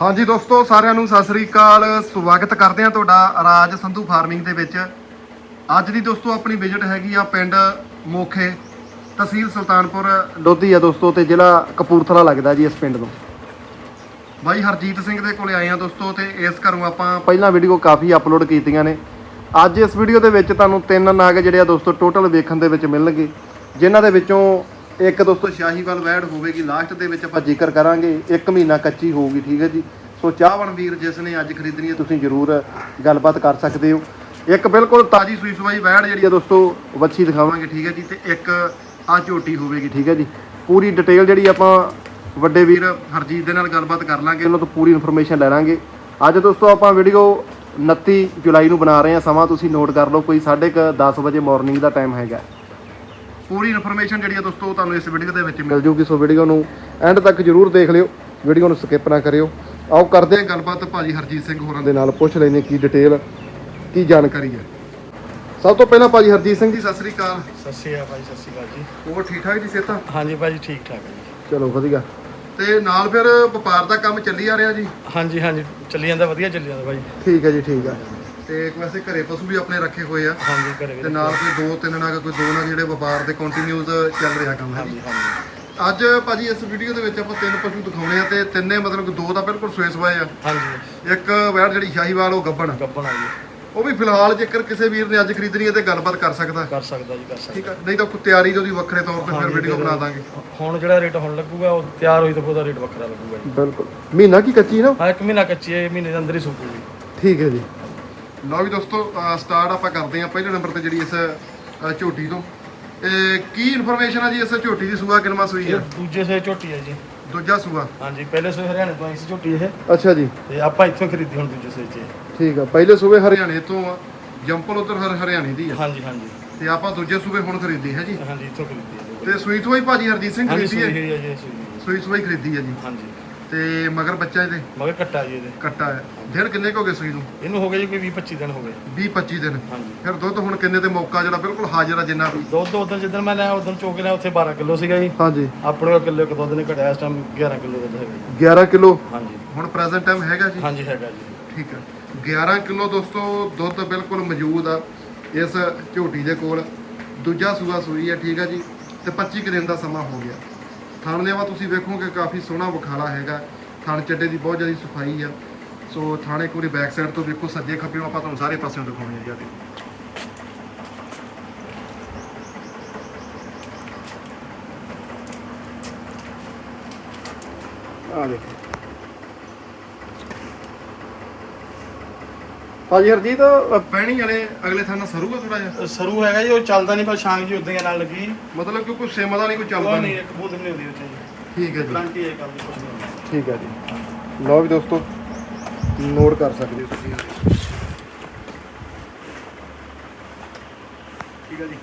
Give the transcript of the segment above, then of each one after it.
ਹਾਂਜੀ ਦੋਸਤੋ, ਸਾਰਿਆਂ ਨੂੰ ਸਤਿ ਸ੍ਰੀ ਅਕਾਲ। ਸਵਾਗਤ ਕਰਦੇ ਹਾਂ ਤੁਹਾਡਾ ਰਾਜ ਸੰਧੂ ਫਾਰਮਿੰਗ ਦੇ ਵਿੱਚ। ਅੱਜ ਦੀ ਦੋਸਤੋ, ਆਪਣੀ ਵਿਜ਼ਿਟ ਹੈਗੀ ਆ ਪਿੰਡ ਮੋਖੇ, ਤਹਿਸੀਲ ਸੁਲਤਾਨਪੁਰ, ਲੋਧੀ ਆ ਦੋਸਤੋ ਤੇ ਜ਼ਿਲ੍ਹਾ ਕਪੂਰਥਲਾ ਲੱਗਦਾ ਜੀ ਇਸ ਪਿੰਡ ਨੂੰ ਬਾਈ ਹਰਜੀਤ ਸਿੰਘ ਦੇ ਕੋਲੇ ਆਏ ਆ ਦੋਸਤੋ ਤੇ ਇਸ ਘਰੋਂ ਆਪਾਂ ਪਹਿਲਾਂ ਵੀਡੀਓ ਕਾਫੀ ਅਪਲੋਡ ਕੀਤੀਆਂ ਨੇ। ਅੱਜ ਇਸ ਵੀਡੀਓ ਦੇ ਵਿੱਚ ਤੁਹਾਨੂੰ ਤਿੰਨ ਨਾਗ ਜਿਹੜੇ ਆ ਦੋਸਤੋ ਟੋਟਲ ਵੇਖਣ ਦੇ ਵਿੱਚ ਮਿਲਣਗੇ। ਜਿਨ੍ਹਾਂ ਦੇ ਵਿੱਚੋਂ ਇੱਕ ਦੋਸਤੋ ਸ਼ਾਹੀਵਾਲ ਵੈੜ ਹੋਵੇਗੀ, ਲਾਸਟ ਦੇ ਵਿੱਚ ਆਪਾਂ ਜ਼ਿਕਰ ਕਰਾਂਗੇ, ਇੱਕ ਮਹੀਨਾ ਕੱਚੀ ਹੋਊਗੀ, ਠੀਕ ਹੈ ਜੀ। ਸੋ ਚਾਹਵਣ ਵੀਰ ਜਿਸ ਨੇ ਅੱਜ ਖਰੀਦਣੀ ਹੈ, ਤੁਸੀਂ ਜ਼ਰੂਰ ਗੱਲਬਾਤ ਕਰ ਸਕਦੇ ਹੋ। ਇੱਕ ਬਿਲਕੁਲ ਤਾਜੀ ਸੂਈ ਸਵਾਈ ਵੈੜ ਜਿਹੜੀ ਆ ਦੋਸਤੋ, ਵੱਛੀ ਦਿਖਾਵਾਂਗੇ, ਠੀਕ ਹੈ ਜੀ, ਤੇ ਇੱਕ ਆ ਝੋਟੀ ਹੋਵੇਗੀ, ਠੀਕ ਹੈ ਜੀ। ਪੂਰੀ ਡਿਟੇਲ ਜਿਹੜੀ ਆਪਾਂ ਵੱਡੇ ਵੀਰ ਹਰਜੀਤ ਦੇ ਨਾਲ ਗੱਲਬਾਤ ਕਰ ਲਾਂਗੇ, ਉਹਨਾਂ ਤੋਂ ਪੂਰੀ ਇਨਫੋਰਮੇਸ਼ਨ ਲੈ ਲਾਂਗੇ। ਅੱਜ ਦੋਸਤੋ ਆਪਾਂ ਵੀਡੀਓ 29 ਜੁਲਾਈ ਨੂੰ ਬਣਾ ਰਹੇ ਹਾਂ, ਸਮਾਂ ਤੁਸੀਂ ਨੋਟ ਕਰ ਲਓ, ਕੋਈ 10:30 ਵਜੇ ਮਾਰਨਿੰਗ ਦਾ ਟਾਈਮ ਹੈਗਾ। ਪੂਰੀ ਇਨਫੋਰਮੇਸ਼ਨ ਜਿਹੜੀ ਆ ਦੋਸਤੋ ਤੁਹਾਨੂੰ ਇਸ ਵੀਡੀਓ ਦੇ ਵਿੱਚ ਮਿਲ ਜੂਗੀ। ਸੋ ਵੀਡੀਓ ਨੂੰ ਐਂਡ ਤੱਕ ਜਰੂਰ ਦੇਖ ਲਿਓ। ਵੀਡੀਓ ਨੂੰ ਸਕਿਪ ਨਾ ਕਰਿਓ। ਆਓ ਕਰਦੇ ਹਾਂ ਗੱਲਬਾਤ ਭਾਜੀ ਹਰਜੀਤ ਸਿੰਘ ਹੋਰਾਂ ਦੇ ਨਾਲ। ਪੁੱਛ ਲੈਨੇ ਕੀ ਡਿਟੇਲ ਕੀ ਜਾਣਕਾਰੀ ਹੈ। ਸਭ ਤੋਂ ਪਹਿਲਾਂ ਭਾਜੀ ਹਰਜੀਤ ਸਿੰਘ ਜੀ ਸਤਿ ਸ੍ਰੀ ਅਕਾਲ। ਸਤਿ ਸ਼੍ਰੀ ਅਕਾਲ ਭਾਈ ਸਤਿ ਸ਼੍ਰੀ ਅਕਾਲ ਜੀ। ਹੋਰ ਠੀਕ ਠਾਕ ਜੀ ਸਿਹਤਾਂ? ਹਾਂਜੀ ਭਾਜੀ ਠੀਕ ਠਾਕ ਹੈ ਜੀ। ਚਲੋ ਵਧੀਆ। ਤੇ ਨਾਲ ਫਿਰ ਵਪਾਰ ਦਾ ਕੰਮ ਚੱਲੀ ਆ ਰਿਹਾ ਜੀ? ਹਾਂਜੀ ਹਾਂਜੀ ਚੱਲੀ ਜਾਂਦਾ ਵਧੀਆ ਚੱਲੀ ਜਾਂਦਾ ਭਾਈ ਠੀਕ ਹੈ ਜੀ ਠੀਕ ਹੈ। ਤੇ ਵੈਸੇ ਘਰੇ ਪਸ਼ੂ ਵੀ ਆਪਣੇ ਰੱਖੇ ਹੋਏ ਆ। ਹਾਂਜੀ ਘਰੇ ਤੇ ਨਾਲ ਕੋਈ ਦੋ ਤਿੰਨ ਨਾਗ ਕੋਈ ਦੋ ਨਾਗ ਜਿਹੜੇ ਵਪਾਰ ਦੇ ਕੰਟੀਨਿਊਸ ਚੱਲ ਰਿਹਾ ਕੰਮ ਹੈ। ਜੀ ਅੱਜ ਭਾਜੀ ਇਸ ਵੀਡੀਓ ਦੇ ਵਿੱਚ ਆਪਾਂ ਤਿੰਨ ਪਸ਼ੂ ਦਿਖਾਉਣੇ ਆ ਤੇ ਤਿੰਨੇ ਮਤਲਬ ਕਿ ਦੋ ਤਾਂ ਬਿਲਕੁਲ ਸੋਏ ਸਵਾਏ ਆ। ਹਾਂਜੀ। ਇੱਕ ਵੈੜ ਜਿਹੜੀ ਸ਼ਾਹੀਵਾਲ ਉਹ ਗੱਬਣ। ਗੱਬਣ ਆ ਜੀ। ਉਹ ਵੀ ਫਿਲਹਾਲ ਜੇਕਰ ਕਿਸੇ ਵੀਰ ਨੇ ਅੱਜ ਖਰੀਦਣੀ ਹੈ ਤੇ ਗੱਲਬਾਤ ਕਰ ਸਕਦਾ। ਕਰ ਸਕਦਾ ਜੀ ਕਰ ਸਕਦਾ। ਠੀਕ ਆ ਨਹੀਂ ਤਾਂ ਕੋਈ ਤਿਆਰੀ ਦੀ ਉਹਦੀ ਵੱਖਰੇ ਤੌਰ ਤੇ ਫਿਰ ਵੀਡੀਓ ਬਣਾ ਦਾਂਗੇ। ਹੁਣ ਜਿਹੜਾ ਰੇਟ ਹੁਣ ਲੱਗੂਗਾ ਉਹ ਤਿਆਰ ਹੋਈ ਤਾਂ ਉਹਦਾ ਰੇਟ ਵੱਖਰਾ ਲੱਗੂਗਾ ਜੀ। ਬਿਲਕੁਲ। ਮਹੀਨਾ ਕੀ ਕੱਚੀ ਨਾ? ਹਾਂ ਇੱਕ ਮਹੀਨਾ ਕੱਚੀ ਹੈ ਮਹੀਨੇ ਦੇ ਅੰਦਰ ਹੀ ਸੁੱਕੂਗੀ ਠੀਕ ਹੈ ਜੀ। ਲਓ ਵੀ ਦੋਸਤੋ ਸਟਾਰਟ ਆਪਾਂ ਕਰਦੇ ਹਾਂ ਪਹਿਲੇ ਨੰਬਰ ਤੇ ਜਿਹੜੀ ਇਸ ਝੋਟੀ ਤੋਂ। ਇਹ ਕੀ ਇਨਫੋਰਮੇਸ਼ਨ ਆ ਜੀ ਇਸ ਝੋਟੀ ਦੀ? ਸੂਆ ਕਿੰਨਵਾਂ ਸੂਈ ਇਹ ਆ ਦੂਜੇ ਸੇ ਝੋਟੀ ਹੈ ਜੀ। ਦੂਜਾ ਸੂਆ? ਹਾਂਜੀ ਪਹਿਲੇ ਸੇ ਹਰਿਆਣੇ ਤੋਂ ਆਈ ਸੀ ਝੋਟੀ ਇਹ। ਅੱਛਾ ਜੀ। ਤੇ ਆਪਾਂ ਇੱਥੋਂ ਖਰੀਦੀ ਹੁਣ ਦੂਜੇ ਸੇ ਚ ਠੀਕ ਆ ਪਹਿਲੇ ਸੂਬੇ ਹਰਿਆਣੇ ਤੋਂ ਆ। ਜੰਪਲ ਉਧਰ ਹਰ ਹਰਿਆਣੇ ਦੀ ਆ। ਹਾਂਜੀ ਹਾਂਜੀ। ਤੇ ਆਪਾਂ ਦੂਜੇ ਸੂਬੇ ਹੁਣ ਖਰੀਦੀ ਹੈ ਜੀ। ਹਾਂਜੀ ਇੱਥੋਂ ਖਰੀਦੀ ਹੈ। ਤੇ ਸੂਈ ਤੋਂ ਹੀ ਭਾਜੀ ਹਰਜੀਤ ਸਿੰਘ ਹਾਂਜੀ ਖਰੀਦੀ ਸੂਈ ਹੈ ਹੈ ਜੀ। ਸੂਈ। ਸੂਈ ਸੂਈ ਖਰੀਦੀ ਹੈ ਜੀ। ਹਾਂਜੀ। ਤੇ ਮਗਰ ਬੱਚਾ ਇਹਦੇ? ਮਗਰ ਕੱਟਾ ਜੀ ਇਹਦੇ। ਕੱਟਾ ਹੈ। ਦਿਨ ਕਿੰਨੇ ਕੁ ਹੋ ਗਏ ਸੂਈ ਨੂੰ? ਇਹਨੂੰ ਹੋ ਗਿਆ ਜੀ ਕੋਈ 20 25 ਦਿਨ ਹੋ ਗਏ। 20 25 ਦਿਨ। ਹਾਂਜੀ। ਫਿਰ ਦੁੱਧ ਹੁਣ ਕਿੰਨੇ ਤੇ ਮੌਕਾ ਜਿਹੜਾ ਬਿਲਕੁਲ ਹਾਜ਼ਰ ਆ ਜਿੰਨਾ ਵੀ? ਦੁੱਧ ਉਦੋਂ ਜਿੱਦਣ ਮੈਂ ਲਿਆ ਉਦੋਂ ਚੋਕ ਲਿਆ ਉੱਥੇ 12 ਕਿਲੋ ਸੀਗਾ ਜੀ। ਹਾਂਜੀ। ਆਪਣੇ ਕੋਲ ਕਿਲੋ ਇੱਕ ਦੁੱਧ ਨੇ ਘਟਿਆ ਇਸ ਟਾਈਮ 11 ਕਿਲੋ ਦੁੱਧ ਹੈਗਾ ਜੀ। 11 ਕਿਲੋ? ਹਾਂਜੀ। ਹੁਣ ਪ੍ਰੈਜ਼ੈਂਟ ਟਾਈਮ ਹੈਗਾ ਜੀ? ਹਾਂਜੀ ਹੈਗਾ ਜੀ। ਠੀਕ ਹੈ 11 ਕਿਲੋ ਦੋਸਤੋ ਦੁੱਧ ਬਿਲਕੁਲ ਮੌਜੂਦ ਆ ਇਸ ਝੋਟੀ ਦੇ ਕੋਲ। ਦੂਜਾ ਸੂਆ ਸੂਈ ਹੈ ਠੀਕ ਹੈ ਜੀ। ਤੇ 25 ਕੁ ਦਿਨ ਦਾ ਸਮਾਂ ਹੋ ਗਿਆ। ਥਣ ਲੈਵਾ ਤੁਸੀਂ ਵੇਖੋਗੇ ਕਾਫੀ ਸੋਹਣਾ ਵਿਖਾਲਾ ਹੈਗਾ। ਥਣ ਚੱਡੇ ਦੀ ਬਹੁਤ ਜ਼ਿਆਦਾ ਸਫ਼ਾਈ ਆ। ਸੋ ਥਾਣੇ ਕੋਲੇ ਬੈਕ ਸਾਈਡ ਤੋਂ ਵੇਖੋ, ਸੱਜੇ ਖੱਬੇ ਆਪਾਂ ਤੁਹਾਨੂੰ ਸਾਰੇ ਪਾਸਿਓਂ ਦਿਖਾਉਣੇ ਆ ਜੀ। ਆ ਦੇਖੋ। ਭਾਜੀ ਹਰਜੀਤ ਅ, ਪੈਣੀ ਵਾਲੇ ਅਗਲੇ ਥਾਂ ਸਰੂਗਾ ਥੋੜਾ ਜਿਹਾ? ਸਰੂ ਹੈਗਾ ਜੀ ਉਹ ਚੱਲਦਾ ਨਹੀਂ ਪਰ ਸ਼ਾਂਗ ਜੀ ਉਦਾਂ ਹੀ ਨਾਲ ਲੱਗੀ। ਮਤਲਬ ਕਿ ਕੋਈ ਸਿਮ ਦਾ ਨਹੀਂ ਕੋਈ ਚੱਲਦਾ ਉਹ ਨਹੀਂ? ਨਹੀਂ ਇੱਕ ਬੂੰਦ ਵੀ ਨਹੀਂ ਹੁੰਦੀ ਉੱਥੇ ਜੀ। ਠੀਕ ਹੈ ਜੀ। ਗਰੰਟੀ ਹੈ ਕੰਮ ਦੀ ਕੁਛ ਨਹੀਂ ਹੁੰਦਾ। ਠੀਕ ਹੈ ਜੀ। ਲਓ ਵੀ ਦੋਸਤੋ ਨੋਟ ਕਰ ਸਕਦੇ ਹੋ ਤੁਸੀਂ। ਠੀਕ ਹੈ ਜੀ।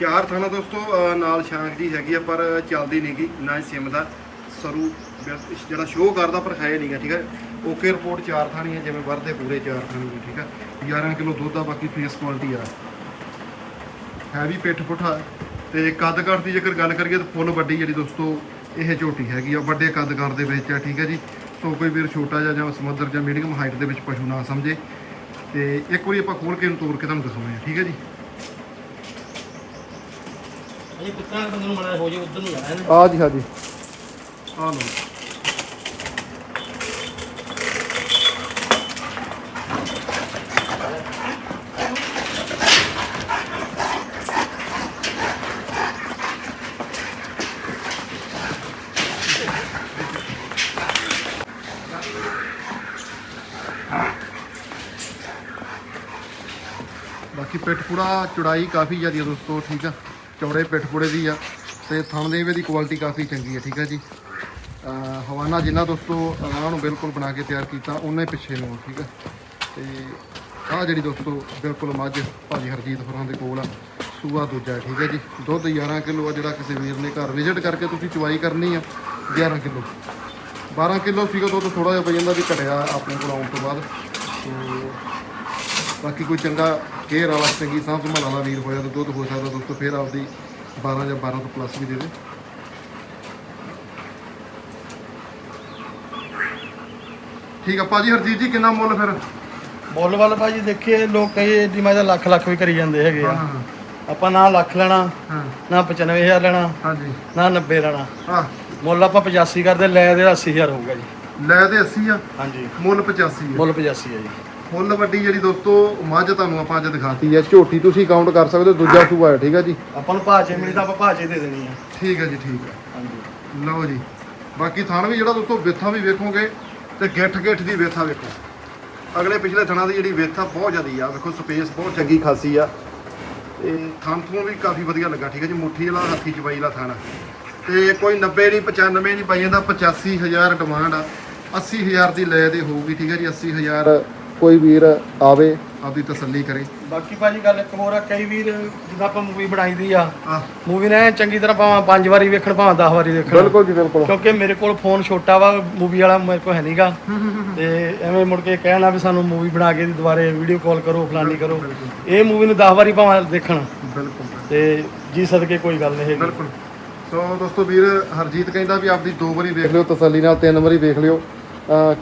ਚਾਰ ਥਾਣਾ ਦੋਸਤੋ ਅ, ਨਾਲ ਸ਼ਾਂਕ ਦੀ ਹੈਗੀ ਆ ਪਰ ਚੱਲਦੀ ਨਹੀਂਗੀ ਨਾ ਹੀ ਸਿਮ ਦਾ। ਸਰੂ ਬਿਲ- ਜਿਹੜਾ ਸ਼ੋਅ ਕਰਦਾ ਪਰ ਹੈ ਨਹੀਂਗਾ ਠੀਕ ਹੈ। ਓਕੇ ਰਿਪੋਰਟ ਚਾਰ ਥਾਣੀ ਹੈ ਜਿਵੇਂ ਵਰਦੇ ਪੂਰੇ ਚਾਰ ਥਾਣੀ ਨੇ ਠੀਕ ਹੈ 11 ਕਿਲੋ ਦੁੱਧ ਆ ਬਾਕੀ ਫੇਸ ਕੁਆਲਿਟੀ ਆ। ਹੈਵੀ ਪਿੱਠ ਪੁੱਠਾ। ਤੇ ਕੱਦ ਕਾਠ ਦੀ ਜੇਕਰ ਗੱਲ ਕਰੀਏ ਤਾਂ ਫੁੱਲ ਵੱਡੀ ਜਿਹੜੀ ਦੋਸਤੋ ਇਹ ਝੋਟੀ ਹੈਗੀ ਆ। ਵੱਡੇ ਕੱਦ ਕਾਠ ਦੇ ਵਿੱਚ ਆ ਠੀਕ ਹੈ ਜੀ। ਸੋ ਕੋਈ ਵੀਰ ਛੋਟਾ ਜਿਹਾ ਜਾਂ ਸਮੁੰਦਰ ਜਾਂ ਮੀਡੀਅਮ ਹਾਈਟ ਦੇ ਵਿੱਚ ਪਸ਼ੂ ਨਾ ਸਮਝੇ। ਤੇ ਇੱਕ ਵਾਰੀ ਆਪਾਂ ਖੋਲ ਕੇ ਇਹਨੂੰ ਤੋੜ ਕੇ ਤੁਹਾਨੂੰ ਦਿਖਾਉਂਦੇ ਆ ਠੀਕ ਹੈ ਜੀ? ਇਹ ਕਿੱਦਾਂ ਬੰਦੇ ਨੂੰ ਮੜਾ ਹੋ ਜੇ ਉਧਰ ਨੂੰ ਜਾਣਾ ਇਹਨੇ। ਆ ਜੀ ਹਾਂ ਜੀ। ਆ ਲਓ। ਬਾਕੀ ਚੌੜਾਈ ਕਾਫੀ ਜ਼ਿਆਦੀ ਹੈ ਦੋਸਤੋ, ਠੀਕ ਆ? ਚੌੜੇ ਪਿੱਠਪੂੜੇ ਦੀ ਆ ਤੇ ਥਣ ਦੇ ਦੀ ਕੁਆਲਿਟੀ ਕਾਫੀ ਚੰਗੀ ਆ, ਠੀਕ ਹੈ ਜੀ? ਹਵਾਨਾ ਜਿੰਨਾ ਦੋਸਤੋ ਉਹਨਾਂ ਨੂੰ ਬਿਲਕੁਲ ਬਣਾ ਕੇ ਤਿਆਰ ਕੀਤਾ, ਉਹਨੇ ਪਿੱਛੇ ਨੂੰ, ਠੀਕ ਆ? ਤੇ ਆਹ ਜਿਹੜੀ ਦੋਸਤੋ ਬਿਲਕੁਲ ਮੱਝ ਭਾਜੀ ਹਰਜੀਤ ਹੋਰਾਂ ਦੇ ਕੋਲ ਆ, ਸੂਆ ਦੂਜਾ, ਠੀਕ ਹੈ ਜੀ? ਦੁੱਧ 11 ਕਿਲੋ ਆ ਜਿਹੜਾ ਕਿਸੇ ਵੀਰ ਨੇ ਘਰ ਵਿਜ਼ਿਟ ਕਰਕੇ ਤੁਸੀਂ ਚੁਆਈ ਕਰਨੀ ਆ 11 ਕਿਲੋ। 12 ਕਿਲੋ ਸੀਗਾ ਦੁੱਧ ਥੋੜਾ ਜਿਹਾ ਪਈ ਜਾਂਦਾ ਵੀ ਘਟਿਆ ਆਪਣੇ ਕੋਲ ਆਉਣ ਤੋਂ ਬਾਅਦ। ਤੇ ਬਾਕੀ ਕੋਈ ਚੰਗਾ ਕੇਅਰ ਵਾਲਾ ਚੰਗੀ ਸਾਂਭ ਸੰਭਾਲ ਵਾਲਾ ਵੀਰ ਹੋਇਆ ਤਾਂ ਦੁੱਧ ਹੋ ਸਕਦਾ ਦੋਸਤੋ ਫੇਰ ਆਪਦੀ 12 ਜਾਂ 12 ਤੋਂ ਪਲੱਸ ਵੀ ਦੇ ਦੇ। ਠੀਕ ਆ ਭਾਜੀ ਹਰਜੀਤ ਜੀ ਕਿੰਨਾ ਮੁੱਲ ਫਿਰ? ਮੁੱਲ ਵੱਲ ਭਾਜੀ ਦੇਖੀਏ ਲੋਕ ਕਈ ਦੀ ਮੈਂ ਤਾਂ ਲੱਖ ਲੱਖ ਵੀ ਕਰੀ ਜਾਂਦੇ ਹੈਗੇ ਆ। ਹਾਂ ਆਪਾਂ ਨਾ ਲੱਖ ਲੈਣਾ ਹਾਂ। ਨਾ 95000 ਲੈਣਾ ਹਾਂਜੀ। ਨਾ 90 ਲੈਣਾ। ਹਾਂ। ਮੁੱਲ ਆਪਾਂ 85 ਕਰਦੇ ਲੈ ਦੇ 80000 ਹੋਊਗਾ ਜੀ। ਲੈ ਤੇ 80 ਆ। ਹਾਂਜੀ। ਮੁੱਲ 85 ਆ। ਮੁੱਲ 85 ਹੈ ਜੀ। ਫੁੱਲ ਵੱਡੀ ਜਿਹੜੀ ਦੋਸਤੋ ਮੱਝ ਤੁਹਾਨੂੰ ਆਪਾਂ ਅੱਜ ਦਿਖਾਤੀ ਹੈ। ਝੋਟੀ ਤੁਸੀਂ ਕਾਊਂਟ ਕਰ ਸਕਦੇ ਹੋ ਦੂਜਾ ਸੂਆ ਹੈ ਠੀਕ ਆ ਜੀ? ਆਪਾਂ ਨੂੰ ਭਾਜੇ ਮਿਲੀ ਤਾਂ ਆਪਾਂ ਭਾਜੇ ਦੇ ਦੇਣੀ ਆ। ਠੀਕ ਹੈ ਜੀ ਠੀਕ ਹੈ ਹਾਂਜੀ। ਲਓ ਜੀ। ਬਾਕੀ ਥਣ ਵੀ ਜਿਹੜਾ ਦੋਸਤੋ ਵੇਥਾਂ ਵੀ ਵੇਖੋਗੇ ਤੇ ਗਿੱਠ ਗਿੱਠ ਦੀ ਵੇਥਾ ਵੇਖੋ। ਅਗਲੇ ਪਿਛਲੇ ਥਣਾਂ ਦੀ ਜਿਹੜੀ ਵੇਥਾ ਬਹੁਤ ਜ਼ਿਆਦੀ ਆ। ਵੇਖੋ ਸਪੇਸ ਬਹੁਤ ਚੰਗੀ ਖਾਸੀ ਆ। ਤੇ ਥਣ ਤੋਂ ਵੀ ਕਾਫੀ ਵਧੀਆ ਲੱਗਾ ਠੀਕ ਹੈ ਜੀ? ਮੁੱਠੀ ਵਾਲਾ ਹੱਥੀ ਚਬਾਈ ਵਾਲਾ ਥਣ। ਤੇ ਕੋਈ 90 ਨਹੀਂ 95 ਨਹੀਂ ਪਾਈ ਜਾਂਦਾ 85000 ਡਿਮਾਂਡ ਆ। 80000 ਦੀ ਲੈ ਦੇ ਹੋਊਗੀ ਠੀਕ ਹੈ ਜੀ? 80000 ਕੋਈ ਵੀਰ ਆਵੇ ਆਪਦੀ ਤਸੱਲੀ ਕਰੇ। ਬਾਕੀ ਭਾਜੀ ਗੱਲ ਇੱਕ ਹੋਰ ਆ ਕਈ ਵੀਰ ਜਿੱਦਾਂ ਆਪਾਂ ਮੂਵੀ ਬਣਾਈਦੀ ਆ ਮੂਵੀ ਨੇ ਚੰਗੀ ਤਰ੍ਹਾਂ ਭਾਵੇਂ ਪੰਜ ਵਾਰੀ ਵੇਖਣ ਭਾਵੇਂ 10 ਵਾਰੀ ਵੇਖਣ। ਬਿਲਕੁਲ ਜੀ ਬਿਲਕੁਲ। ਕਿਉਂਕਿ ਮੇਰੇ ਕੋਲ ਫੋਨ ਛੋਟਾ ਵਾ ਮੂਵੀ ਵਾਲਾ ਮੇਰੇ ਕੋਲ ਹੈ ਨਹੀਂਗਾ ਤੇ ਐਵੇਂ ਮੁੜ ਕੇ ਕਹਿਣਾ ਵੀ ਸਾਨੂੰ ਮੂਵੀ ਬਣਾ ਕੇ ਦੁਬਾਰੇ ਵੀਡੀਓ ਕਾਲ ਕਰੋ ਫਲਾਨੀ ਕਰੋ। ਇਹ ਮੂਵੀ ਨੂੰ 10 ਵਾਰੀ ਭਾਵੇਂ ਦੇਖਣ। ਬਿਲਕੁਲ। ਤੇ ਜੀ ਸਦਕੇ ਕੋਈ ਗੱਲ ਨਹੀਂ ਹੈਗੀ। ਬਿਲਕੁਲ। ਸੋ ਦੋਸਤੋ ਵੀਰ ਹਰਜੀਤ ਕਹਿੰਦਾ ਵੀ ਆਪਦੀ ਦੋ ਵਾਰੀ ਵੇਖ ਲਿਓ ਤਸੱਲੀ ਨਾਲ ਤਿੰਨ ਵਾਰੀ ਵੇਖ ਲਿਓ।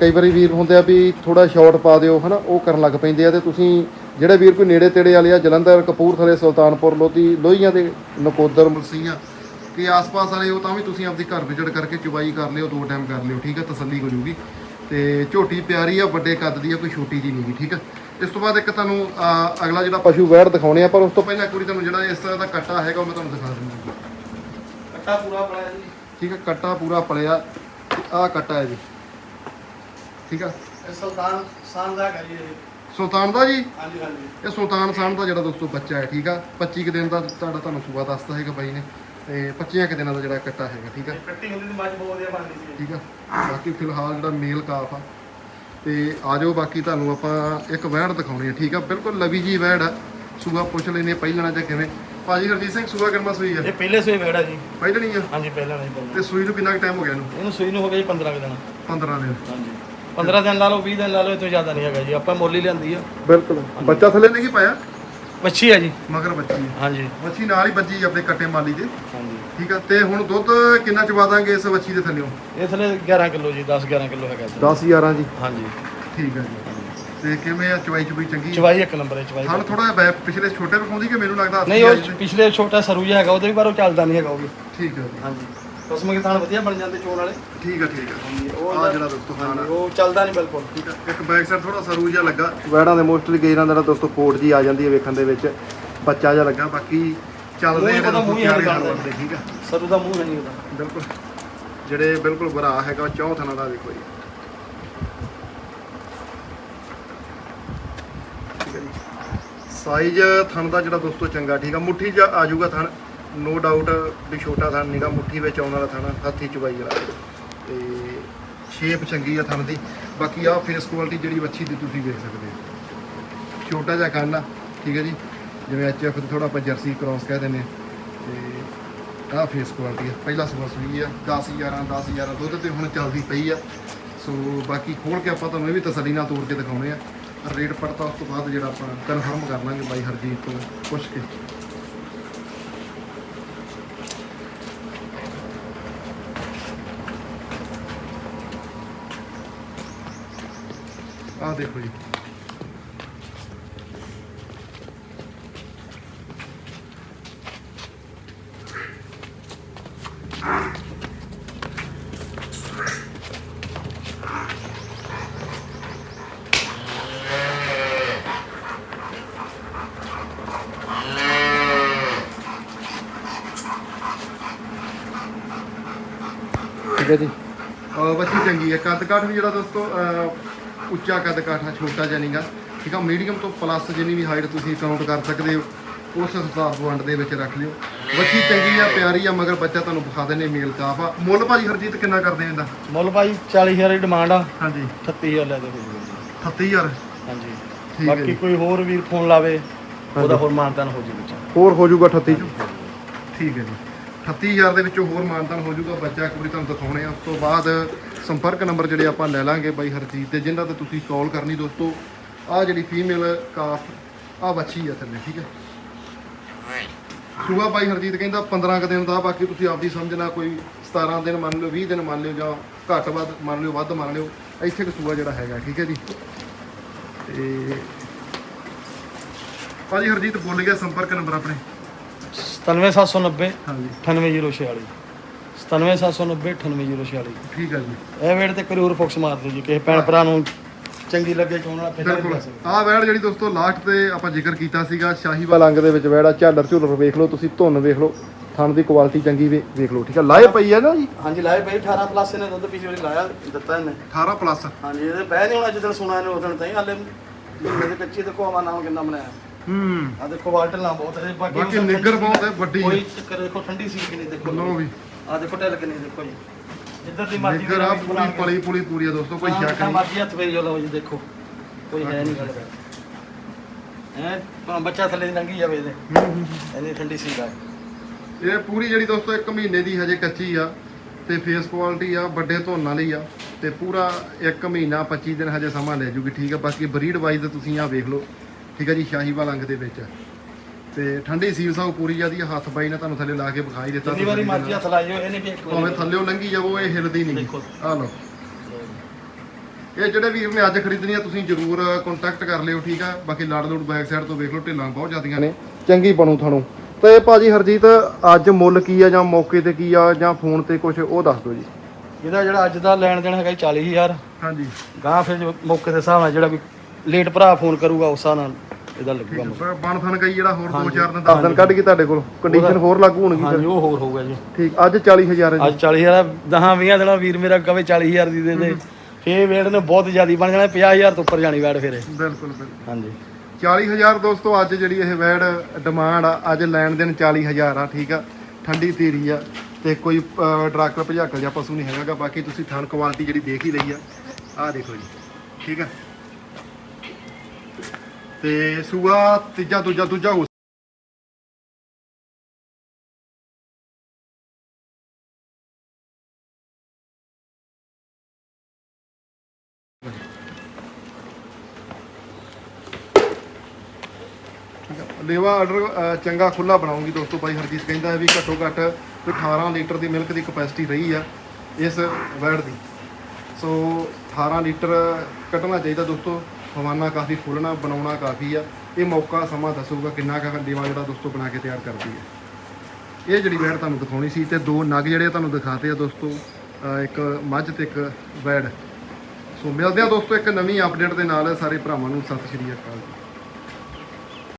ਕਈ ਵਾਰੀ ਵੀਰ ਹੁੰਦੇ ਆ ਵੀ ਥੋੜਾ ਸ਼ਾਰਟ ਪਾ ਦਿਓ ਹਨਾ ਉਹ ਕਰਨ ਲੱਗ ਪੈਂਦੇ ਆ ਤੇ ਤੁਸੀਂ ਜਿਹੜੇ ਵੀਰ ਕੋਈ ਨੇੜੇ ਤੇੜੇ ਵਾਲੇ ਆ ਜਲੰਧਰ ਕਪੂਰਥਲੇ ਸੁਲਤਾਨਪੁਰ ਲੋਧੀ ਲੋਹੀਆਂ ਦੇ ਨਕੋਦਰ ਮਲਸੀਆਂ ਕਿ ਆਸ-ਪਾਸ ਵਾਲੇ ਉਹ ਤਾਂ ਵੀ ਤੁਸੀਂ ਆਪਦੀ ਘਰ ਵਿਜ਼ਿਟ ਕਰਕੇ ਚੁਬਾਈ ਕਰ ਲਿਓ ਦੋ ਟਾਈਮ ਕਰ ਲਿਓ ਠੀਕ ਹੈ ਤਸੱਲੀ ਹੋ ਜੂਗੀ। ਤੇ ਝੋਟੀ ਪਿਆਰੀ ਆ ਵੱਡੇ ਕੱਦ ਦੀ ਆ ਕੋਈ ਛੋਟੀ ਜੀ ਨਹੀਂਗੀ ਠੀਕ ਹੈ ਇਸ ਤੋਂ ਬਾਅਦ ਇੱਕ ਤੁਹਾਨੂੰ ਅਗਲਾ ਜਿਹੜਾ ਪਸ਼ੂ ਵੈੜ ਦਿਖਾਉਣੇ ਆ ਪਰ ਉਸ ਤੋਂ ਪਹਿਲਾਂ ਇੱਕ ਵਾਰੀ ਤੁਹਾਨੂੰ ਜਿਹੜਾ ਇਸ ਤਰ੍ਹਾਂ ਦਾ ਕੱਟਾ ਹੈਗਾ ਉਹ ਮੈਂ ਤੁਹਾਨੂੰ ਦਿਖਾ ਦਿੰਦਾ। ਕੱਟਾ ਪੂਰਾ ਬਣਾਇਆ ਜੀ। ਠੀਕ ਹੈ ਕੱਟਾ ਪੂਰਾ ਪਲਿਆ ਆ ਕੱਟਾ ਹੈ ਜੀ। ਠੀਕ ਆ? ਇਹ ਸੁਲਤਾਨ ਸਾਨ ਦਾ ਹੈਗਾ ਜੀ ਇਹ। ਸੁਲਤਾਨ ਦਾ ਜੀ? ਹਾਂਜੀ ਹਾਂਜੀ। ਇਹ ਸੁਲਤਾਨ ਸਾਨ ਦਾ ਜਿਹੜਾ ਦੋਸਤੋ ਬੱਚਾ ਹੈ ਠੀਕ ਆ? 25 ਕੁ ਦਿਨ ਦਾ ਤੁਹਾਡਾ ਤੁਹਾਨੂੰ ਸੂਆ ਦੱਸਦਾ ਹੈਗਾ ਬਾਈ ਨੇ। ਤੇ 25 ਕੁ ਦਿਨਾਂ ਦਾ ਜਿਹੜਾ ਕੱਟਾ ਹੈਗਾ ਠੀਕ ਆ? ਇਹ ਕੱਟੀ ਹੁੰਦੀ ਤੇ ਮੱਝ ਬਹੁਤ ਵਧੀਆ ਬਣਦੀ ਸੀ। ਠੀਕ ਆ? ਬਾਕੀ ਫਿਲਹਾਲ ਜਿਹੜਾ ਮੇਲ ਕਾਫ ਆ। ਤੇ ਆ ਜਾਓ ਬਾਕੀ ਤੁਹਾਨੂੰ ਆਪਾਂ ਇੱਕ ਵਹਿੜ ਦਿਖਾਉਣੀ ਆ ਠੀਕ ਆ? ਬਿਲਕੁਲ ਲਵੀ ਜੀ ਵਹਿੜ ਆ। ਸੂਆ ਪੁੱਛ ਲੈਨੇ ਪਹਿਲਣਾ ਜਾਂ ਕਿਵੇਂ? ਭਾਜੀ ਹਰਜੀਤ ਸਿੰਘ ਸੂਆ ਕਿੰਨਾ ਸੂਈ ਆ? ਇਹ ਪਹਿਲੇ ਸੂਏ ਵੇੜਾ ਜੀ। ਪਹਿਲਣੀ ਆ? ਹਾਂਜੀ ਪਹਿਲਾਂ ਨਹੀਂ ਪਹਿਲਾਂ ਤੇ ਸੂਈ ਨੂੰ ਕਿੰਨਾ ਟਾਈਮ ਹੋ ਗਿਆ ਇਹਨੂੰ? ਇਹਨੂੰ ਸੂਈ ਨੂੰ ਹੋ ਗਿਆ ਜੀ 15 ਕੁ ਦਿਨ। 15 ਦਿਨ। ਹਾਂਜੀ। 15 ਦਿਨ ਲਾ ਲਓ 20 ਦਿਨ ਲਾ ਲਓ ਇਹ ਤੋਂ ਜ਼ਿਆਦਾ ਨਹੀਂ ਹੈਗਾ ਜੀ ਆਪਾਂ ਮੁੱਲ ਹੀ ਲਿਆਂਦੀ ਆ। ਬਿਲਕੁਲ। ਬੱਚਾ ਥੱਲੇ ਨਹੀਂ ਪਾਇਆ? ਵੱਛੀ ਆ ਜੀ। ਮਗਰ ਬੱਚੀ ਹੈ ਹਾਂਜੀ। ਵੱਛੀ ਨਾਲ ਹੀ ਬੱਜੀ ਆਪਣੇ ਕੱਟੇ ਮਾਲੀ ਦੇ। ਹਾਂਜੀ। ਠੀਕ ਆ ਤੇ ਹੁਣ ਦੁੱਧ ਕਿੰਨਾ ਚਵਾ ਦਾਂਗੇ ਇਸ ਵੱਛੀ ਦੇ ਥੱਲੇੋਂ? ਇਹ ਥਲੇ 11 ਕਿਲੋ ਜੀ 10 11 ਕਿਲੋ ਹੈਗਾ ਸਰ 10 11 ਜੀ। ਹਾਂਜੀ। ਠੀਕ ਆ ਜੀ। ਤੇ ਕਿਵੇਂ ਆ ਚਵਾਈ ਚੁਬਈ ਚੰਗੀ ਚਵਾਈ ਇੱਕ ਨੰਬਰ ਹੈ ਚਵਾਈ ਹਣ ਥੋੜਾ ਜਿਹਾ ਪਿਛਲੇ ਛੋਟੇ ਵਿਖਾਉਂਦੀ ਕਿ ਮੈਨੂੰ ਲੱਗਦਾ ਨਹੀਂ ਉਹ ਪਿਛਲੇ ਛੋਟਾ ਸਰੂ ਜਿਹਾ ਹੈਗਾ ਉਹਦੇ ਵੀ ਪਰ ਉਹ ਚੱਲਦਾ ਨਹੀਂ ਹੈਗਾ ਉਹ ਵੀ। ਠੀਕ ਆ ਜੀ। ਹਾਂਜੀ। ਕਸਮ ਕੇ ਥਾਣ ਵਧੀਆ ਬਣ ਜਾਂਦੇ ਚੋਣ ਵਾਲੇ। ਠੀਕ ਆ ਠੀਕ ਆ। ਆ ਜਿਹੜਾ ਦੋਸਤੋ ਖਾਣਾ। ਉਹ ਚੱਲਦਾ ਨਹੀਂ ਬਿਲਕੁਲ। ਠੀਕ ਆ। ਇੱਕ ਬੈਕ ਸਾਈਡ ਥੋੜਾ ਸਰੂ ਜਿਹਾ ਲੱਗਾ। ਵੈੜਾਂ ਦੇ ਮੋਸਟਲੀ ਗੇਰਾਂ ਦਾ ਦੋਸਤੋ ਕੋਟ ਜੀ ਆ ਜਾਂਦੀ ਹੈ ਵੇਖਣ ਦੇ ਵਿੱਚ ਬੱਚਾ ਜਿਹਾ ਲੱਗਾ ਬਾਕੀ ਚੱਲਦੇ ਹੀ ਆ ਹੀ ਠੀਕ ਆ। ਸਰੂ ਦਾ ਮੂੰਹ ਨਹੀਂ ਉਹਦਾ। ਬਿਲਕੁਲ। ਜਿਹੜੇ ਬਿਲਕੁਲ ਭਰਾ ਹੈਗਾ ਉਹ ਚੌਥ ਥਣਾ ਦਾ ਦੇਖੋ ਜੀ ਹੈ ਜੀ। ਸਾਈਜ਼ ਥਣ ਦਾ ਜਿਹੜਾ ਦੋਸਤੋ ਚੰਗਾ ਠੀਕ ਆ। ਮੁੱਠੀ ਚ ਆ ਜਾਊਗਾ ਥਣ। ਨੋ ਡਾਊਟ ਵੀ ਛੋਟਾ ਥਣ ਨਹੀਂਗਾ ਮੁੱਠੀ ਵਿੱਚ ਆਉਣ ਵਾਲਾ ਥਣ, ਹੱਥੀ ਚੁਬਾਈ ਵਾਲਾ। ਤੇ ਸ਼ੇਪ ਚੰਗੀ ਆ ਥਣ ਦੀ। ਬਾਕੀ ਆ ਫੇਸ ਕੁਆਲਿਟੀ ਜਿਹੜੀ ਵੱਛੀ ਦੀ ਤੁਸੀਂ ਵੇਖ ਸਕਦੇ ਹੋ। ਛੋਟਾ ਜਿਹਾ ਕੰਨ ਆ, ਠੀਕ ਹੈ ਜੀ? ਜਿਵੇਂ ਐਚਐਫ ਥੋੜਾ ਆਪਾਂ ਜਰਸੀ ਕ੍ਰਾਸ ਕਹਿ ਦਿੰਦੇ ਹਾਂ। ਤੇ ਆਹ ਫੇਸ ਕੁਆਲਿਟੀ ਆ। ਪਹਿਲਾ ਸੂਆ ਸੂਈ ਆ 10 11 10 11 ਦੁੱਧ ਤੇ ਹੁਣ ਚੱਲਦੀ ਪਈ ਆ। ਸੋ ਬਾਕੀ ਖੋਲ ਕੇ ਆਪਾਂ ਤੁਹਾਨੂੰ ਇਹ ਵੀ ਤਸੱਲੀ ਨਾਲ ਤੋੜ ਕੇ ਦਿਖਾਉਣੇ ਆ। ਰੇਟ ਪੜਤਾ ਉਸ ਤੋਂ ਬਾਅਦ ਜਿਹੜਾ ਆਪਾਂ ਕਨਫਰਮ ਕਰ ਲਾਂਗੇ ਬਾਈ ਹਰਜੀਤ ਤੋਂ, ਪੁੱਛ ਕੇ। ਆਹ ਦੇਖੋ ਜੀ। ਠੀਕ ਹੈ ਜੀ। ਬੱਚੀ ਚੰਗੀ ਹੈ। ਕੱਦ ਕਾਠ ਵੀ ਜਿਹੜਾ ਦੋਸਤੋ ਉੱਚਾ ਕੱਦ ਕਾਠ ਛੋਟਾ ਜਿਹਾ ਨਹੀਂਗਾ ਠੀਕ ਆ ਮੀਡੀਅਮ ਤੋਂ ਪਲੱਸ ਜਿੰਨੀ ਵੀ ਹਾਈਟ ਤੁਸੀਂ ਕਾਊਂਟ ਕਰ ਸਕਦੇ ਹੋ ਉਸ ਹਿਸਾਬ ਵੰਡ ਦੇ ਵਿੱਚ ਰੱਖ ਲਿਓ। ਬੱਚੀ ਚੰਗੀ ਆ ਪਿਆਰੀ ਆ ਮਗਰ ਬੱਚਾ ਤੁਹਾਨੂੰ ਵਿਖਾ ਦਿੰਨੇ ਮੇਲ ਕਾਫ ਆ। ਮੁੱਲ ਭਾਜੀ ਹਰਜੀਤ ਕਿੰਨਾ ਕਰਦੇ ਇਹਦਾ? ਮੁੱਲ ਭਾਈ 40000 ਦੀ ਡਿਮਾਂਡ ਆ। ਹਾਂਜੀ। 38000 ਲੈ ਦੇ ਜੂਗਾ 38000 ਹਾਂਜੀ। ਠੀਕ ਹੈ ਬਾਕੀ। ਕੋਈ ਹੋਰ ਵੀਰ ਫੋਨ ਲਾਵੇ ਉਹਦਾ ਹੋਰ ਮਾਨਤਾਨ ਹੋ ਜੂ ਵਿੱਚ। ਹੋਰ ਹੋ ਜਾਊਗਾ 38 ਚ? ਠੀਕ ਹੈ ਜੀ। 38000 ਦੇ ਵਿੱਚੋਂ ਹੋਰ ਮਾਨਤਾਨ ਹੋ ਜਾਊਗਾ ਬੱਚਾ ਇੱਕ ਵਾਰੀ ਤੁਹਾਨੂੰ ਦਿਖਾਉਣੇ ਆ। ਉਸ ਤੋਂ ਬਾਅਦ ਸੰਪਰਕ ਨੰਬਰ ਜਿਹੜੇ ਆਪਾਂ ਲੈ ਲਾਂਗੇ ਬਾਈ ਹਰਜੀਤ ਦੇ ਜਿਨ੍ਹਾਂ ਤੇ ਤੁਸੀਂ ਕਾਲ ਕਰਨੀ ਦੋਸਤੋ। ਆ ਜਿਹੜੀ ਫੀਮੇਲ ਕਾਫ ਆ ਬੱਚੀ ਆ ਥੱਲੇ ਠੀਕ ਹੈ ਸੂਆ ਬਾਈ ਹਰਜੀਤ ਕਹਿੰਦਾ 15 ਕੁ ਦਿਨ ਦਾ ਬਾਕੀ ਤੁਸੀਂ ਆਪਦੀ ਸਮਝਣਾ ਕੋਈ 17 ਦਿਨ ਮੰਨ ਲਿਓ 20 ਦਿਨ ਮੰਨ ਲਿਓ ਜਾਂ ਘੱਟ ਵੱਧ ਮੰਨ ਲਿਓ ਵੱਧ ਮੰਨ ਲਿਓ ਇੱਥੇ ਕੁ ਸੂਆ ਜਿਹੜਾ ਹੈਗਾ ਠੀਕ ਹੈ ਜੀ। ਤੇ ਭਾਜੀ ਹਰਜੀਤ ਬੋਲ ਗਿਆ ਸੰਪਰਕ ਨੰਬਰ ਆਪਣੇ। 97790 ਹਾਂਜੀ। 98046 97790 98046 ਠੀਕ ਹੈ ਜੀ। ਇਹ ਵੇੜ ਤੇ ਕੋਈ ਹੋਰ ਫੋਕਸ ਮਾਰ ਦਿਓ ਜੀ ਕਿਸੇ ਭੈਣ ਭਰਾ ਨੂੰ ਚੰਗੀ ਲੱਗੇ ਚੋਣ ਵਾਲਾ ਫਿਰ ਬਿਲਕੁਲ। ਆਹ ਵੈੜ ਜਿਹੜੀ ਦੋਸਤੋ ਲਾਸਟ ਤੇ ਆਪਾਂ ਜ਼ਿਕਰ ਕੀਤਾ ਸੀਗਾ ਸ਼ਾਹੀਵਾਲ ਅੰਗ ਦੇ ਵਿੱਚ ਵੈੜਾ ਝਾਲਰ ਝੁਲਰ ਵੇਖ ਲਓ ਤੁਸੀਂ ਧੁੰਨ ਵੇਖ ਲਓ ਥਣ ਦੀ ਕੁਆਲਿਟੀ ਚੰਗੀ ਵੇ- ਵੇਖ ਲਓ ਠੀਕ ਹੈ ਲਾਏ ਪਈ ਹੈ ਨਾ ਜੀ? ਹਾਂਜੀ ਲਾਏ ਬਈ 18 ਪਲੱਸ ਇਹਨੇ ਦੁੱਧ ਪਿਛਲੀ ਵਾਰੀ ਲਾਇਆ ਦਿੱਤਾ ਇਹਨੇ। 18 ਪਲੱਸ ਹਾਂਜੀ ਇਹਦੇ ਬਹਿ ਨਹੀਂ ਹੋਣਾ ਜਿੱਦਣ ਸੁਣਾ ਇਹਨੇ ਉਦੋਂ ਤਾਂ ਹੀ ਹਾਲੇ ਮਹੀਨੇ ਦੇ ਕੱਚੀ ਤੇ ਕੋਵਾ ਨਾਮ ਕਿੰਨਾ ਬਣਾਇਆ। ਹੂੰ। ਆ ਦੇਖੋ ਵਾਲਟਲ ਨਾ ਬਹੁਤ ਹੈ ਬਾਕੀ ਬਾਕੀ ਉਹ ਸਭ ਨਿੱਗਰ ਬਹੁਤ ਹੈ ਵੱਡੀ ਕੋਈ ਚੱਕਰ ਦੇਖੋ ਠੰਡੀ ਸੀ ਕਿ ਨਹੀਂ ਦੇਖੋ ਲਓ ਵੀ। ਆ ਦੇਖੋ ਢਿੱਲ ਕਿੰਨੀ ਦੇਖੋ ਜੀ। ਜਿੱਧਰ ਦੀ ਮਰਜ਼ੀ ਨਿੱਗਰ ਆ ਪੂਰੀ ਪਲੀ ਪੁਲੀ ਪੂਰੀ ਆ ਦੋਸਤੋ ਕੋਈ ਸ਼ੱਕ ਨਹੀਂ। ਮਰਜ਼ੀ ਹੱਥ ਫੇਰੀ ਲਓ ਜੀ ਦੇਖੋ। ਕੋਈ ਹੈ ਨਹੀਂ ਗੱਲ। ਹੈ ਭਾਵੇਂ ਬੱਚਾ ਥੱਲੇ ਦੀ ਲੰਘੀ ਜਾਵੇ ਇਹਦੇ। ਇੰਨੀ ਠੰਡੀ ਸੀ ਗਾ ਇਹ ਪੂਰੀ ਜਿਹੜੀ ਦੋਸਤੋ 1 ਮਹੀਨੇ ਦੀ ਹਜੇ ਕੱਚੀ ਆ ਤੇ ਫੇਸ ਕੁਆਲਿਟੀ ਆ ਵੱਡੇ ਧੋਣ ਵਾਲੀ ਆ ਤੇ ਪੂਰਾ 1 ਮਹੀਨਾ 25 ਦਿਨ ਹਜੇ ਸਮਾਂ ਲੈ ਜੂਗੀ ਠੀਕ ਆ? ਬਾਕੀ ਬਰੀਡ ਵਾਈਜ਼ ਤੁਸੀਂ ਆ ਵੇਖ ਲਓ। ਠੀਕ ਆ ਜੀ ਸ਼ਾਹੀਵਾਲ ਅੰਗ ਦੇ ਵਿੱਚ। ਤੇ ਠੰਡੀ ਸੀਲ ਸਾਹ ਪੂਰੀ ਆ ਹੱਥ ਬਾਈ ਨੇ ਤੁਹਾਨੂੰ ਥੱਲੇ ਲਾ ਕੇ ਵਿਖਾਈ ਦਿੱਤਾ। ਜਿੰਨੀ ਵਾਰੀ ਮਰਜ਼ੀ ਹੱਥ ਲਾਇਓ ਇਹਨੇ ਵੀ ਇੱਕ ਭਾਵੇਂ ਥੱਲੇੋਂ ਲੰਘੀ ਜਾਵੋ ਇਹ ਹਿਲਦੀ ਨਹੀਂ। ਦੇਖੋ। ਆ ਲਓ। ਇਹ ਜਿਹੜੇ ਵੀਰ ਨੇ ਅੱਜ ਖਰੀਦਣੀ ਆ ਤੁਸੀਂ ਜਰੂਰ ਕੰਟੈਕਟ ਕਰ ਲਿਓ ਠੀਕ ਆ? ਬਾਕੀ ਲੜ ਲੋਡ ਬੈਕ ਸਾਈਡ ਤੋਂ ਵੇਖ ਲਓ ਢਿੱਲਾਂ ਬਹੁਤ ਜ਼ਿਆਦੀਆਂ ਨੇ। ਚੰਗੀ ਬਣੂ ਤੁਹਾਨੂੰ। ਤੇ ਭਾਜੀ ਹਰਜੀਤ ਅੱਜ ਮੁੱਲ ਕੀ ਆ ਜਾਂ ਮੌਕੇ ਤੇ ਕੀ ਆ ਜਾਂ ਫੋਨ ਤੇ ਕੁਝ ਉਹ ਦੱਸ ਦਿਓ ਜੀ। ਇਹਦਾ ਜਿਹੜਾ ਅੱਜ ਦਾ ਲੈਣ ਦੇਣ ਹੈਗਾ ਜੀ 40000 ਹਾਂਜੀ। ਗਾਂ ਫਿਰ ਜੋ ਮੌਕੇ ਦੇ ਹਿਸਾਬ ਨਾਲ ਜਿਹੜਾ ਵੀ ਲੇਟ ਭਰਾ ਫੋਨ ਕਰੂਗਾ ਉਸ ਹਿਸਾਬ ਨਾਲ। ਇਹਦਾ ਲੱਗੂਗਾ ਮੁੱਲ। ਬਣ ਥਣ ਗਈ ਜਿਹੜਾ ਹੋਰ ਹਾਂਜੀ, 2-4 ਦਿਨ 10 ਦਿਨ ਕੱਢ ਕੇ ਤੁਹਾਡੇ ਕੋਲ। ਕੰਡੀਸ਼ਨ ਹੋਰ ਲਾਗੂ ਹੋਣਗੀ ਹਾਂਜੀ ਫਿਰ ਉਹ ਹੋਰ ਹੋਊਗਾ ਜੀ। ਠੀਕ ਅੱਜ 40000 ਹੈ ਅੱਜ 40000 ਦਹਾਂ 20 ਦਿਨਾਂ ਵੀਰ ਮੇਰਾ ਕਵੇ 40000 ਦੀ ਦੇ ਦੇ। ਫੇਰ ਵੇੜ ਨੇ ਬਹੁਤ ਜ਼ਿਆਦੀ ਬਣ ਜਾਣਾ 50000 ਤੋਂ ਉੱਪਰ ਜਾਣੀ ਵੈੜ ਫਿਰ। ਜੀ ਬਿਲਕੁਲ ਬਿਲਕੁਲ। ਹਾਂਜੀ। 40000 ਦੋਸਤੋ ਅੱਜ ਜਿਹੜੀ ਇਹ ਵੈੜ ਡਿਮਾਂਡ ਆ ਅੱਜ ਲੈਣ ਦੇਣ 40000 ਆ ਠੀਕ ਆ। ਠੰਡੀ ਤੇਰੀ ਆ ਤੇ ਕੋਈ ਡਰਾਕਰ ਭਜਾਕਲ ਜਾਂ ਪਸ਼ੂ ਨਹੀਂ ਹੈਗਾਗਾ। ਬਾਕੀ ਤੁਸੀਂ ਥਣ ਕੁਆਲਿਟੀ ਜਿਹੜੀ ਦੇਖ ਹੀ ਲਈ ਆ। ਆਹ ਦੇਖੋ ਜੀ। ਠੀਕ ਆ? ਤੇ ਸੂਆ ਤੀਜਾ, ਦੂਜਾ ਦੂਜਾ ਹੋ ਲੇਵਾ ਆਰਡਰ ਚੰਗਾ ਖੁੱਲਾ ਬਣਾਉਂਗੀ ਦੋਸਤੋ ਭਾਈ ਹਰਜੀਤ ਕਹਿੰਦਾ ਹੈ ਵੀ ਘੱਟੋ ਘੱਟ ਕੋਈ 18 ਲੀਟਰ ਦੀ ਮਿਲਕ ਦੀ ਕਪੈਸਿਟੀ ਰਹੀ ਆ ਇਸ ਵੈੜ ਦੀ। ਸੋ 18 ਲੀਟਰ ਕੱਢਣਾ ਚਾਹੀਦਾ ਦੋਸਤੋ। ਖਵਾਨਾ ਕਾਫੀ ਖੋਲਣਾ ਬਣਾਉਣਾ ਕਾਫੀ ਆ। ਇਹ ਮੌਕਾ ਸਮਾਂ ਦੱਸੂਗਾ ਕਿੰਨਾ ਕੁ ਲੇਵਾ ਜਿਹੜਾ ਦੋਸਤੋ ਬਣਾ ਕੇ ਤਿਆਰ ਕਰਦੀ ਹੈ। ਇਹ ਜਿਹੜੀ ਵੈੜ ਤੁਹਾਨੂੰ ਦਿਖਾਉਣੀ ਸੀ ਤੇ ਦੋ ਨਗ ਜਿਹੜੇ ਤੁਹਾਨੂੰ ਦਿਖਾਤੇ ਆ ਦੋਸਤੋ। ਇੱਕ ਮੱਝ ਤੇ ਇੱਕ ਵੈੜ। ਸੋ ਮਿਲਦੇ ਆ ਦੋਸਤੋ ਇੱਕ ਨਵੀਂ ਅਪਡੇਟ ਦੇ ਨਾਲ। ਸਾਰੇ ਭਰਾਵਾਂ ਨੂੰ ਸਤਿ ਸ਼੍ਰੀ ਅਕਾਲ।